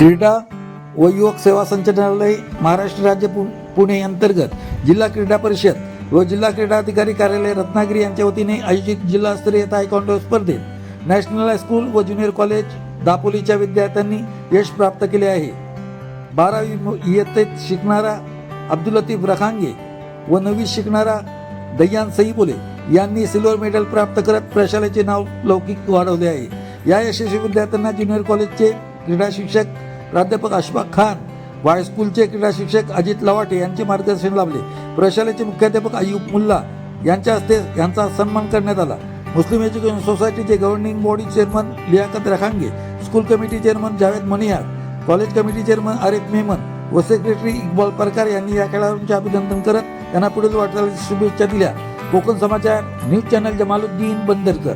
क्रीडा व युवक सेवा संचालनालय महाराष्ट्र राज्य पु पुणे अंतर्गत जिल्हा क्रीडा परिषद व जिल्हा क्रीडा अधिकारी कार्यालय रत्नागिरी यांच्या वतीने आयोजित जिल्हास्तरीय तायकॉन्डो स्पर्धेत नॅशनल हायस्कूल व ज्युनियर कॉलेज दापोलीच्या विद्यार्थ्यांनी यश प्राप्त केले आहे. बारावी इयत्तेत शिकणारा अब्दुल लतीफ रखांगे व नवी शिकणारा दय्यान सईबोले यांनी सिल्वर मेडल प्राप्त करत प्रशालेचे नाव लौकिक वाढवले आहे. या यशस्वी विद्यार्थ्यांना ज्युनियर कॉलेजचे क्रीडा शिक्षक प्राध्यापक अशफाक खान वाय स्कूलचे क्रीडा शिक्षक अजित लवाटे यांचे मार्गदर्शन लाभले. प्रशालेचे मुख्याध्यापक अय्यूब मुल्ला यांच्या हस्ते यांचा सन्मान करण्यात आला. मुस्लिम एज्युकेशन सोसायटीचे governing body chairman Liyaqat Rakhange school committee chairman Javed Maniyar college committee chairman Arif Memon व सेक्रेटरी इकबाल परकार यांनी या खेळाडूंचे अभिनंदन करत त्यांना पुढील वाटचालीची शुभेच्छा दिल्या. Konkan Samachar news channel Jamaluddin Bandarkar.